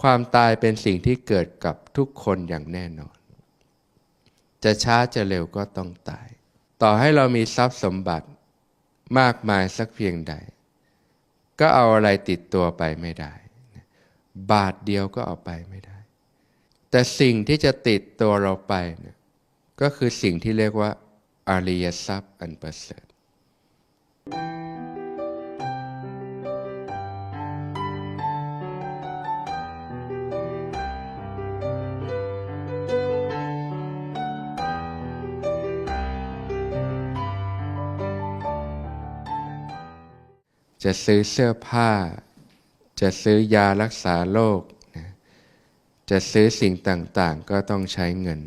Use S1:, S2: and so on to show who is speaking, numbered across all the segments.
S1: ความตายเป็นสิ่งที่เกิดกับทุกคนอย่างแน่นอน จะช้าจะเร็วก็ต้องตาย ต่อให้เรามีทรัพย์สมบัติมากมายสักเพียงใด ก็เอาอะไรติดตัวไปไม่ได้ บาทเดียวก็เอาไปไม่ได้ แต่สิ่งที่จะติดตัวเราไปนี่ยก็คือสิ่งที่เรียกว่าอริยทรัพย์อันประเสริฐ จะซื้อเสื้อผ้า จะซื้อยารักษาโรคนะจะซื้อสิ่งต่างๆ ก็ต้องใช้เงิน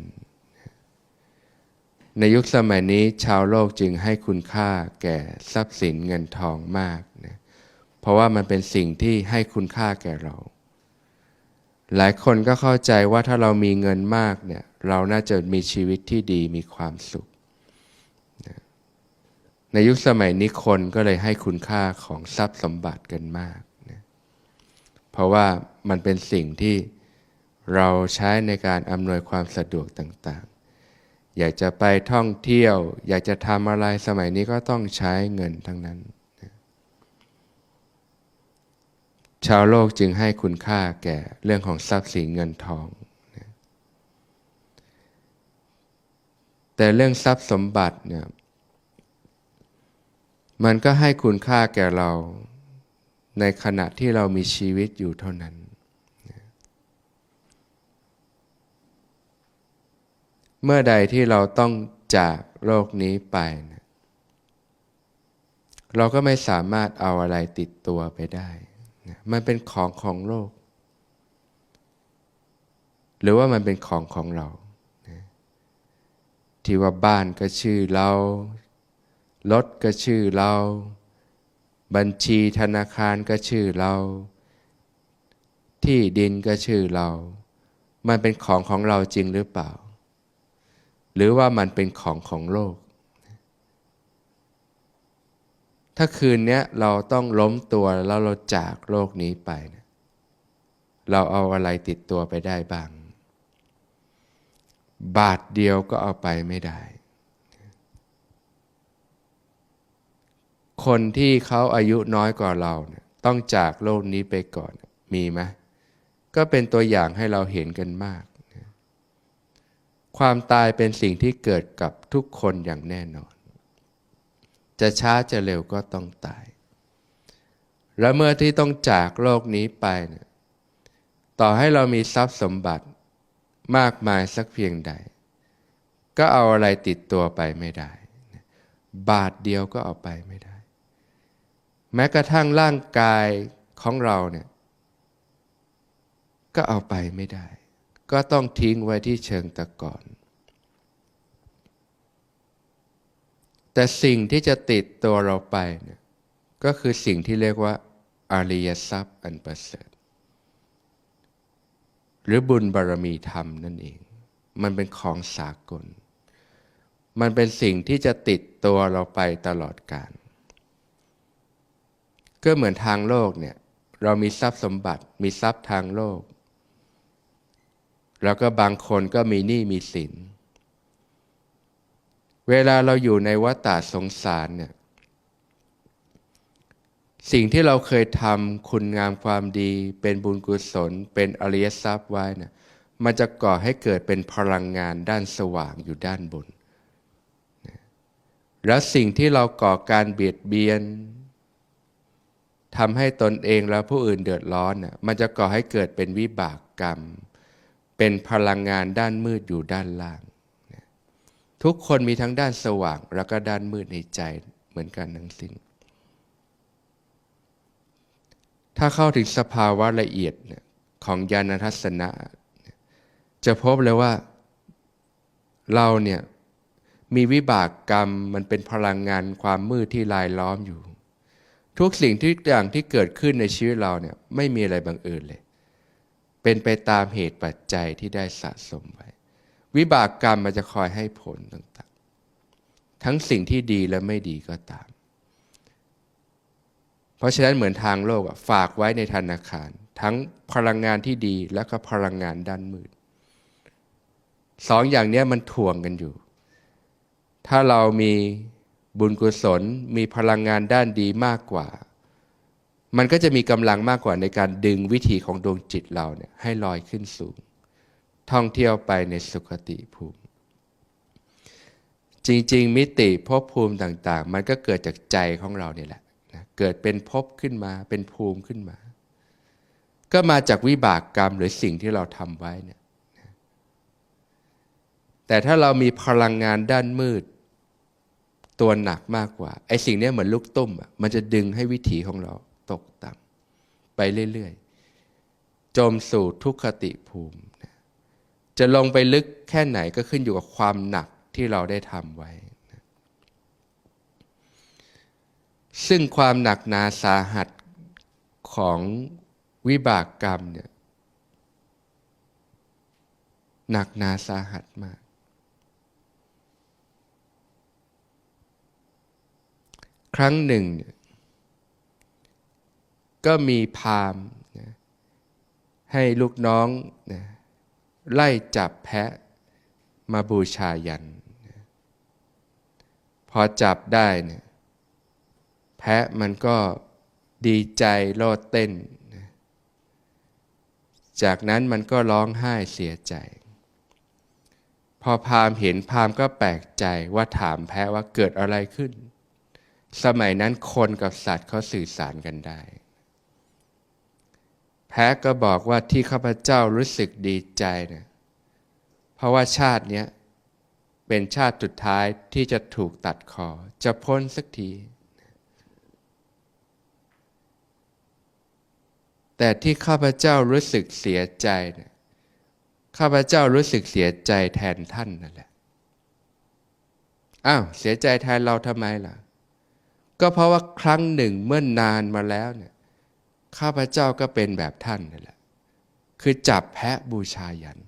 S1: ในยุคสมัยนี้ชาวโลกจึงให้คุณค่าแก่ทรัพย์สินเงินทองมากนะเพราะว่ามันเป็นสิ่งที่ให้คุณค่าแก่เรา หลายคนก็เข้าใจว่าถ้าเรามีเงินมากเนี่ยเราน่าจะมีชีวิตที่ดีมีความสุข ในยุคสมัยนี้คนก็เลยให้คุณค่าของทรัพย์สมบัติกันมากนะเพราะว่ามันเป็นสิ่งที่เราใช้ในการอำนวยความสะดวกต่างๆ อยากจะไปท่องเที่ยว อยากจะทำอะไรสมัยนี้ก็ต้องใช้เงินทั้งนั้นนะชาวโลกจึงให้คุณค่าแก่เรื่องของทรัพย์สินเงินทองนะแต่เรื่องทรัพย์สมบัติเนี่ย มันก็ให้คุณค่าแก่เรา ในขณะที่เรามีชีวิตอยู่เท่านั้น เมื่อใดที่เราต้องจากโลกนี้ไปนะเราก็ไม่สามารถเอาอะไรติดตัวไปได้นะมันเป็นของของโลก หรือว่ามันเป็นของของเรานะที่ว่าบ้านก็ชื่อเรา รถก็ชื่อเรา บัญชีธนาคารก็ชื่อเรา ที่ดินก็ชื่อเรา มันเป็นของของเราจริงหรือเปล่า หรือว่ามันเป็นของของโลก ถ้าคืนนี้เราต้องล้มตัวแล้วเราจากโลกนี้ไปนะเราเอาอะไรติดตัวไปได้บ้าง บาทเดียวก็เอาไปไม่ได้ คนที่เขาอายุน้อยกว่าเราเนี่ยต้องจากโลกนี้ไปก่อนมีไหมก็เป็นตัวอย่างให้เราเห็นกันมาก ความตายเป็นสิ่งที่เกิดกับทุกคนอย่างแน่นอน จะช้าจะเร็วก็ต้องตาย และเมื่อที่ต้องจากโลกนี้ไปเนี่ยต่อให้เรามีทรัพย์สมบัติมากมายสักเพียงใด ก็เอาอะไรติดตัวไปไม่ได้ บาทเดียวก็เอาไปไม่ได้ แม้กระทั่งร่างกายของเราเนี่ยก็เอาไปไม่ได้ ก็ต้องทิ้งไว้ที่เชิงตะกอนแต่สิ่งที่จะติดตัวเราไปเนี่ยก็คือสิ่งที่เรียกว่าอริยทรัพย์อันประเสริฐหรือบุญบารมีธรรมนั่นเอง มันเป็นของสากล มันเป็นสิ่งที่จะติดตัวเราไปตลอดกาล ก็เหมือนทางโลกเนี่ย เรามีทรัพย์สมบัติ มีทรัพย์ทางโลก แล้วก็บางคนก็มีหนี้มีสิน เวลาเราอยู่ในวัฏฏะสงสารเนี่ย สิ่งที่เราเคยทำคุณงามความดี เป็นบุญกุศล เป็นอริยทรัพย์ไว้เนี่ยมันจะก่อให้เกิดเป็นพลังงานด้านสว่างอยู่ด้านบน แล้วสิ่งที่เราก่อการเบียดเบียน ทำให้ตนเองและผู้อื่นเดือดร้อนน่ะมันจะก่อให้เกิดเป็นวิบากกรรม เป็นพลังงานด้านมืดอยู่ด้านล่าง ทุกคนมีทั้งด้านสว่างแล้วก็ด้านมืดในใจเหมือนกันทั้งสิ้น ถ้าเข้าถึงสภาวะละเอียดของญาณทัศนะ จะพบเลยว่าเราเนี่ยมีวิบากกรรมมันเป็นพลังงานความมืดที่ลายล้อมอยู่ ทุกสิ่งทุกอย่างที่เกิดขึ้นในชีวิตเราเนี่ยไม่มีอะไรบังเอิญเลย เป็นไปตามเหตุปัจจัยที่ได้สะสมไว้ วิบากกรรมมันจะคอยให้ผลต่างๆ ทั้งสิ่งที่ดีและไม่ดีก็ตาม เพราะฉะนั้นเหมือนทางโลกฝากไว้ในธนาคาร ทั้งพลังงานที่ดีและก็พลังงานด้านมืดสองอย่างเนี้ยมันถ่วงกันอยู่ ถ้าเรามี บุญกุศลมีพลังงานด้านดีมากกว่า มันก็จะมีกำลังมากกว่าในการดึงวิถีของดวงจิตเราเนี่ยให้ลอยขึ้นสูง ท่องเที่ยวไปในสุคติภูมิ จริง ๆ มิติภพภูมิต่าง ๆ มันก็เกิดจากใจของเราเนี่ยแหละนะเกิดเป็นภพขึ้นมาเป็นภูมิขึ้นมา ก็มาจากวิบากกรรมหรือสิ่งที่เราทำไว้เนี่ยแต่ถ้าเรามีพลังงานด้านมืด ตัวหนักมากกว่า ไอ้สิ่งนี้เหมือนลูกตุ้มอะมันจะดึงให้วิถีของเราตกต่ำไปเรื่อยๆ จมสู่ทุกขติภูมิ จะลงไปลึกแค่ไหนก็ขึ้นอยู่กับความหนักที่เราได้ทำไว้ ซึ่งความหนักหนาสาหัสของวิบากกรรมเนี่ยหนักหนาสาหัสมาก ครั้งหนึ่ง ก็มีพามนะให้ลูกน้องนะไล่จับแพะมาบูชายันนะพอจับได้เนี่ยแพะมันก็ดีใจโลดเต้นนะจากนั้นมันก็ร้องไห้เสียใจพอพามเห็นพามก็แปลกใจว่าถามแพะว่าเกิดอะไรขึ้น สมัยนั้นคนกับสัตว์เขาสื่อสารกันได้ แพะก็บอกว่าที่ข้าพเจ้ารู้สึกดีใจนะเพราะว่าชาตินี้เป็นชาติสุดท้ายที่จะถูกตัดคอ จะพ้นสักที แต่ที่ข้าพเจ้ารู้สึกเสียใจนะข้าพเจ้ารู้สึกเสียใจแทนท่านนั่นแหละ อ้าว เสียใจแทนเราทำไมล่ะ ก็เพราะว่าครั้งหนึ่งเมื่อนานมาแล้วเนี่ยข้าพเจ้าก็เป็นแบบท่านนั่นแหละ คือจับแพะบูชายัน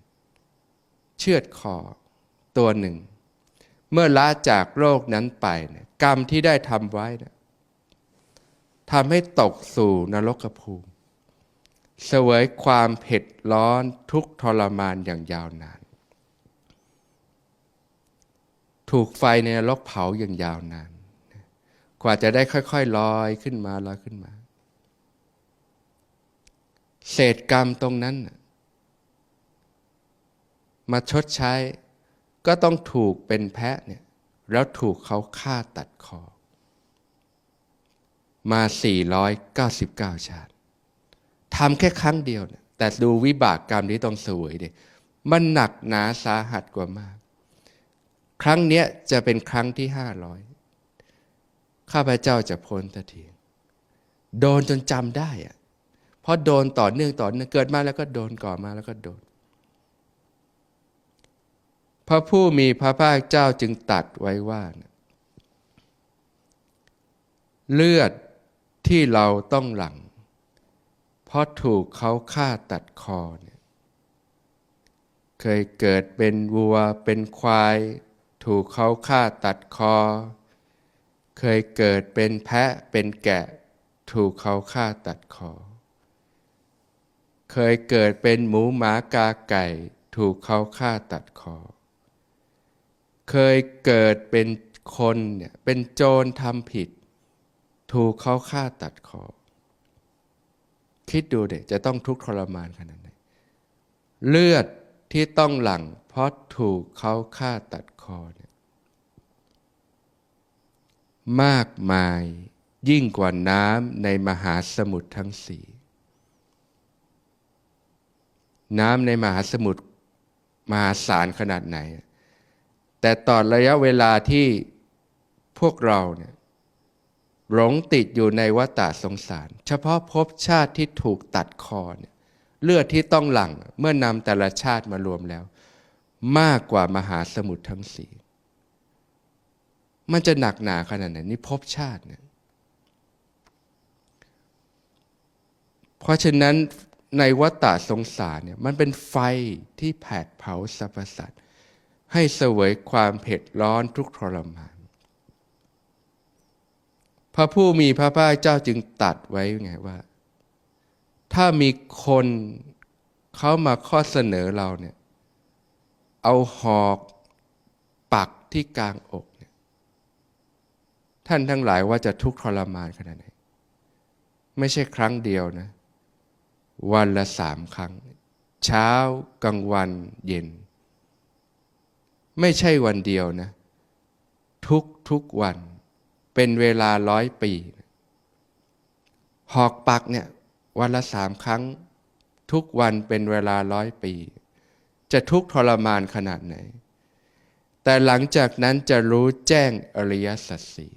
S1: เชือดคอตัวหนึ่ง เมื่อละจากโลกนั้นไปเนี่ยกรรมที่ได้ทำไว้เนี่ยทำให้ตกสู่นรกภูมิ เสวยความเผ็ดร้อนทุกทรมานอย่างยาวนาน ถูกไฟในนรกเผาอย่างยาวนาน กว่าจะได้ค่อยๆลอยขึ้นมาลอยขึ้นมา เศษกรรมตรงนั้น มาชดใช้ ก็ต้องถูกเป็นแพะเนี่ยแล้วถูกเขาฆ่าตัดคอ มา 499 ชาติทำแค่ครั้งเดียวเนี่ยแต่ดูวิบากกรรมที่ต้องสวยดิมันหนักหนาสาหัสกว่ามาก ครั้งเนี้ยจะเป็นครั้งที่ห้าร้อย ข้าพเจ้าจะพ้นทันทีโดนจนจำได้อะเพราะโดนต่อเนื่องต่อเนื่องเกิดมาแล้วก็โดนก่อมาแล้วก็โดน พระผู้มีพระภาคเจ้าจึงตัดไว้ว่า เลือดที่เราต้องหลัง เพราะถูกเขาฆ่าตัดคอเนี่ยเคยเกิดเป็นวัวเป็นควาย ถูกเขาฆ่าตัดคอ เคยเกิดเป็นแพะเป็นแกะ ถูกเขาฆ่าตัดคอ เคยเกิดเป็นหมูหมากาไก่ ถูกเขาฆ่าตัดคอ เคยเกิดเป็นคนเนี่ยเป็นโจรทำผิด ถูกเขาฆ่าตัดคอ คิดดูเด็กจะต้องทุกข์ทรมานขนาดไหนเลือดที่ต้องหลั่งเพราะถูกเขาฆ่าตัดคอเมากมาย ยิ่งกว่าน้ำในมหาสมุทรทั้งสี่น้ำในมหาสมุทรมหาศาลขนาดไหน แต่ตอนระยะเวลาที่พวกเราเนี่ยหลงติดอยู่ในวัฏสงสาร เฉพาะภพชาติที่ถูกตัดคอเนี่ยเลือดที่ต้องหลั่งเมื่อนำแต่ละชาติมารวมแล้ว มากกว่ามหาสมุทรทั้งสี่ มันจะหนักหนาขนาดไหนนี่ภพชาติเนี่ยเพราะฉะนั้นในวัฏฏะสงสารเนี่ยมันเป็นไฟที่แผดเผาสรรพสัตว์ให้เสวยความเผ็ดร้อนทุกทรมาน พระผู้มีพระภาคเจ้าจึงตัดไว้ไงว่า ถ้ามีคนเขามาข้อเสนอเราเนี่ย เอาหอกปักที่กลางอก ท่านทั้งหลายว่าจะทุกข์ทรมานขนาดไหน ไม่ใช่ครั้งเดียวนะ วันละสามครั้ง เช้ากลางวันเย็น ไม่ใช่วันเดียวนะ ทุกทุกวัน เป็นเวลาร้อยปี หอกปักเนี่ยวันละสามครั้ง ทุกวันเป็นเวลาร้อยปี จะทุกข์ทรมานขนาดไหน แต่หลังจากนั้นจะรู้แจ้งอริยสัจสี่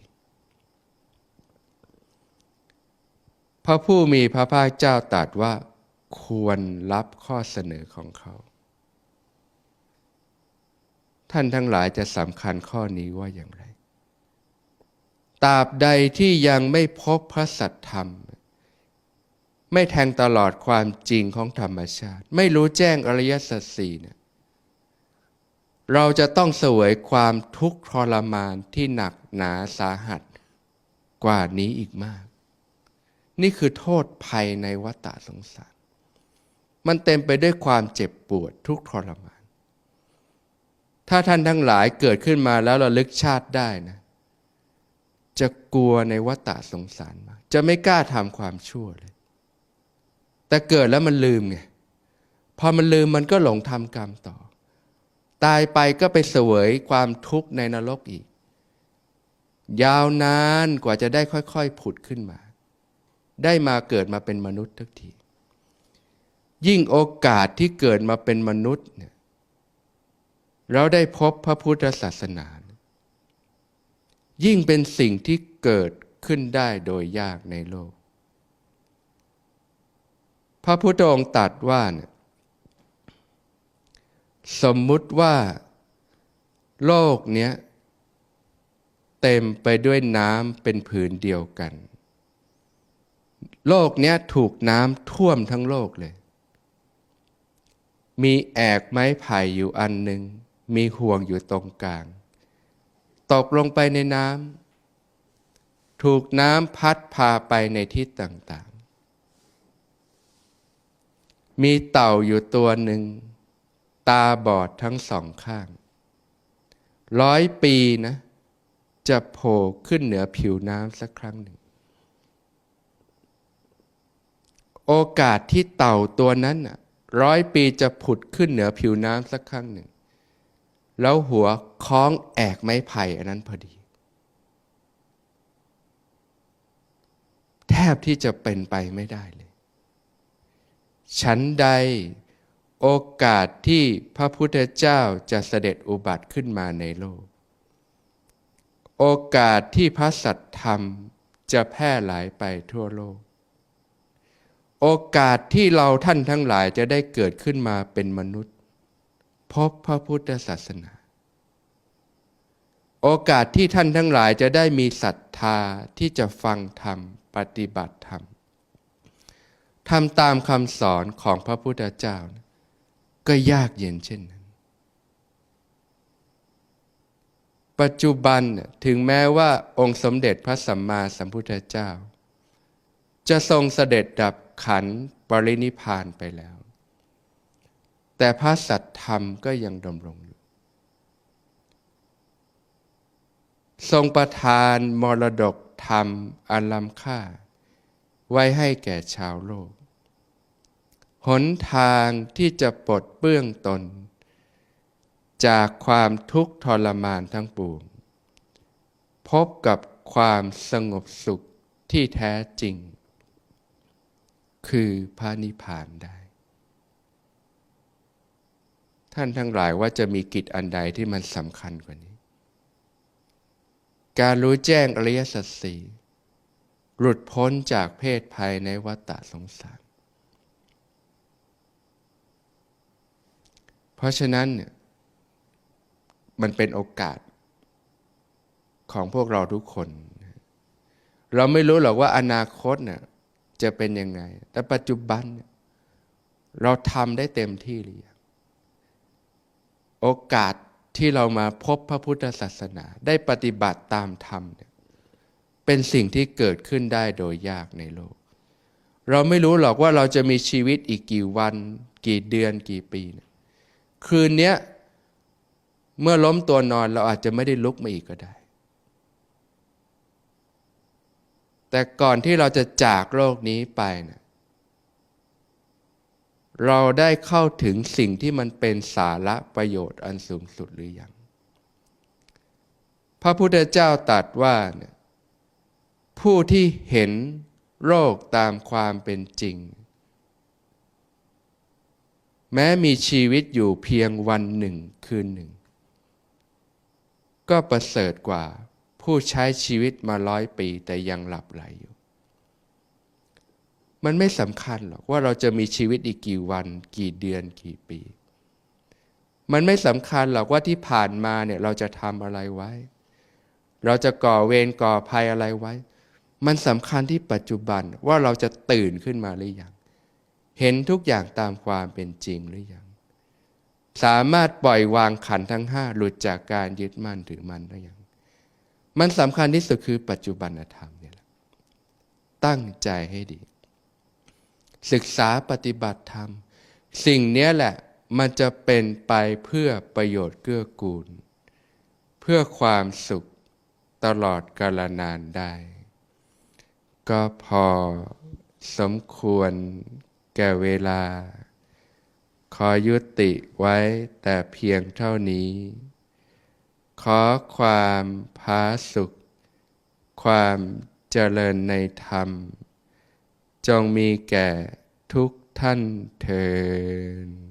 S1: พระผู้มีพระภาคเจ้าตรัสว่า ควรรับข้อเสนอของเขา ท่านทั้งหลายจะสำคัญข้อนี้ว่าอย่างไรตราบใดที่ยังไม่พบพระสัตธรรม ไม่แทงตลอดความจริงของธรรมชาติ ไม่รู้แจ้งอริยสัจสี่เนี่ยเราจะต้องเสวยความทุกข์ทรมานที่หนักหนาสาหัสกว่านี้อีกมาก นี่คือโทษภัยในวัฏสงสาร มันเต็มไปด้วยความเจ็บปวดทุกทรมาน ถ้าท่านทั้งหลายเกิดขึ้นมาแล้วระลึกชาติได้นะ จะกลัวในวัฏสงสารมากจะไม่กล้าทำความชั่วเลย แต่เกิดแล้วมันลืมไง พอมันลืมมันก็หลงทำกรรมต่อ ตายไปก็ไปเสวยความทุกข์ในนรกอีก ยาวนานกว่าจะได้ค่อยๆผุดขึ้นมา ได้มาเกิดมาเป็นมนุษย์ทุกที ยิ่งโอกาสที่เกิดมาเป็นมนุษย์เนี่ยเราได้พบพระพุทธศาสนา ยิ่งเป็นสิ่งที่เกิดขึ้นได้โดยยากในโลก พระพุทธองค์ตรัสว่าเนี่ยสมมุติว่าโลกเนี้ยเต็มไปด้วยน้ำเป็นผืนเดียวกัน โลกเนี้ยถูกน้ำท่วมทั้งโลกเลย มีแอกไม้ไผ่อยู่อันหนึ่ง มีห่วงอยู่ตรงกลาง ตกลงไปในน้ำ ถูกน้ำพัดพาไปในทิศต่างๆ มีเต่าอยู่ตัวหนึ่ง ตาบอดทั้งสองข้าง ร้อยปีนะ จะโผล่ขึ้นเหนือผิวน้ำสักครั้งหนึ่ง โอกาสที่เต่าตัวนั้นร้อยปีจะผุดขึ้นเหนือผิวน้ำสักครั้งหนึ่ง แล้วหัวคล้องแอกไม้ไผ่อันนั้นพอดี แทบที่จะเป็นไปไม่ได้เลย ฉันใดโอกาสที่พระพุทธเจ้าจะเสด็จอุบัติขึ้นมาในโลก โอกาสที่พระสัตธรรมจะแพร่หลายไปทั่วโลก โอกาสที่เราท่านทั้งหลายจะได้เกิดขึ้นมาเป็นมนุษย์ พบพระพุทธศาสนา โอกาสที่ท่านทั้งหลายจะได้มีศรัทธาที่จะฟังธรรม ปฏิบัติธรรมทำตามคำสอนของพระพุทธเจ้า ก็ยากเย็นเช่นนั้น ปัจจุบันถึงแม้ว่าองค์สมเด็จพระสัมมาสัมพุทธเจ้า จะทรงเสด็จดับ ขันปรินิพพานไปแล้ว แต่พระสัตธรรมก็ยังดำรงอยู่ ทรงประทานมรดกธรรมอันล้ำค่า ไว้ให้แก่ชาวโลก หนทางที่จะปลดเปื้องตน จากความทุกข์ทรมานทั้งปวง พบกับความสงบสุขที่แท้จริง คือพระนิพพานได้ ท่านทั้งหลายว่าจะมีกิจอันใดที่มันสำคัญกว่านี้ การรู้แจ้งอริยสัจสี่หลุดพ้นจากเพศภัยในวัฏฏะสงสาร เพราะฉะนั้นเนี่ยมันเป็นโอกาสของพวกเราทุกคน เราไม่รู้หรอกว่าอนาคตเนี่ย จะเป็นยังไง แต่ปัจจุบัน เราทำได้เต็มที่หรือยังโอกาสที่เรามาพบพระพุทธศาสนา ได้ปฏิบัติตามธรรมเนี่ยเป็นสิ่งที่เกิดขึ้นได้โดยยากในโลก เราไม่รู้หรอกว่าเราจะมีชีวิตอีกกี่วัน กี่เดือนกี่ปีเนี่ยคืนเนี้ยเมื่อล้มตัวนอนเราอาจจะไม่ได้ลุกมาอีกก็ได้ แต่ก่อนที่เราจะจากโลกนี้ไปนะเราได้เข้าถึงสิ่งที่มันเป็นสาระประโยชน์อันสูงสุดหรือยัง พระพุทธเจ้าตรัสว่าเนี่ยผู้ที่เห็นโลกตามความเป็นจริง แม้มีชีวิตอยู่เพียงวันหนึ่งคืนหนึ่ง ก็ประเสริฐกว่า ผู้ใช้ชีวิตมาร้อยปีแต่ยังหลับไหลอยู่ มันไม่สำคัญหรอกว่าเราจะมีชีวิตอีกกี่วัน กี่เดือนกี่ปี มันไม่สำคัญหรอกว่าที่ผ่านมาเนี่ยเราจะทำอะไรไว้ เราจะก่อเวรก่อภัยอะไรไว้ มันสำคัญที่ปัจจุบันว่าเราจะตื่นขึ้นมาหรือยัง เห็นทุกอย่างตามความเป็นจริงหรือยังสามารถปล่อยวางขันทั้งห้าหลุดจากการยึดมั่นถือมั่นได้ยัง มันสำคัญที่สุดคือปัจจุบันธรรมเนี่ยแหละ ตั้งใจให้ดี ศึกษาปฏิบัติธรรม สิ่งนี้แหละมันจะเป็นไปเพื่อประโยชน์เกื้อกูล เพื่อความสุขตลอดกาลนานได้ ก็พอสมควรแก่เวลา ขอยุติไว้แต่เพียงเท่านี้ ขอความพาสุข ความเจริญในธรรม จงมีแก่ทุกท่านเทิด